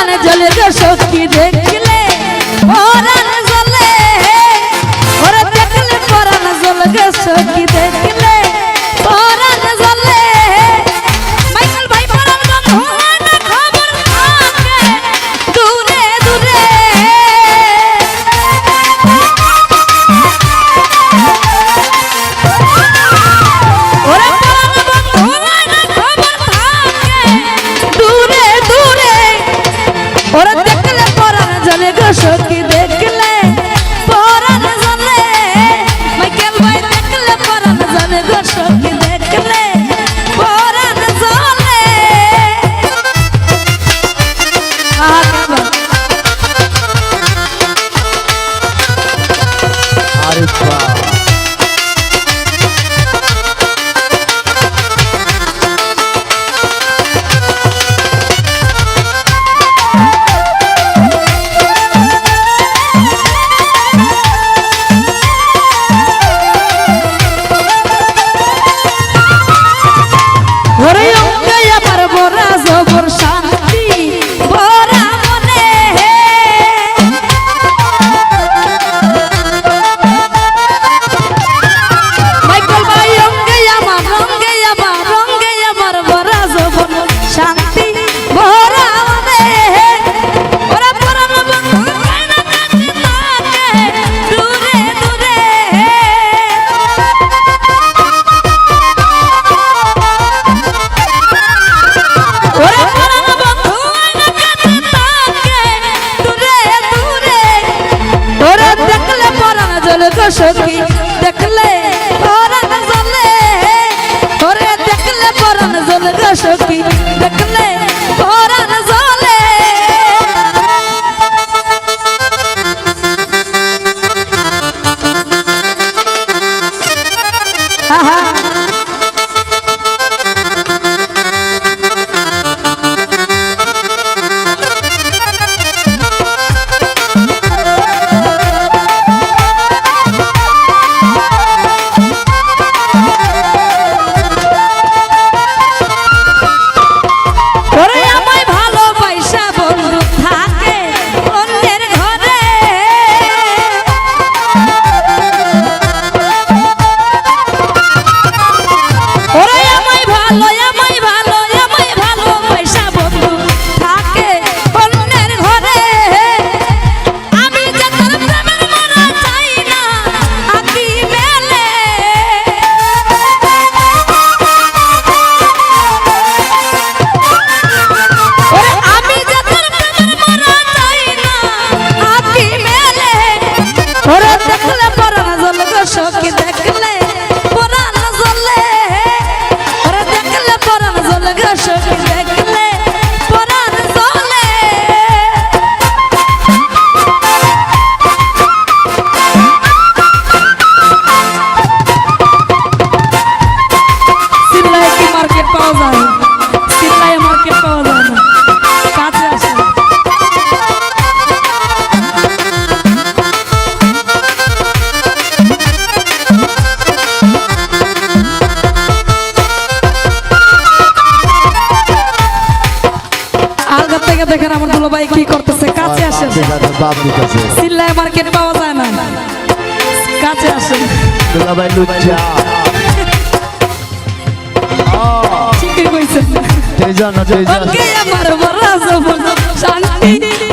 প্রাণে জলে শক্তি দেখলে? ওরা આહા সখী দেখলে পরান জলে। ওরে দেখলে পরান জলে সখী দেখলে আছে কাছে আসেন। চিল্লায় মার্কেট পাওয়া যায় না। কাছে আসেন। ঠিকই কইছেন। আমার বড় শান্তি। দিদি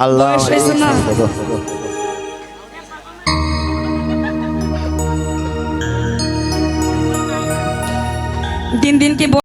আল্লাহ? দিন দিন কি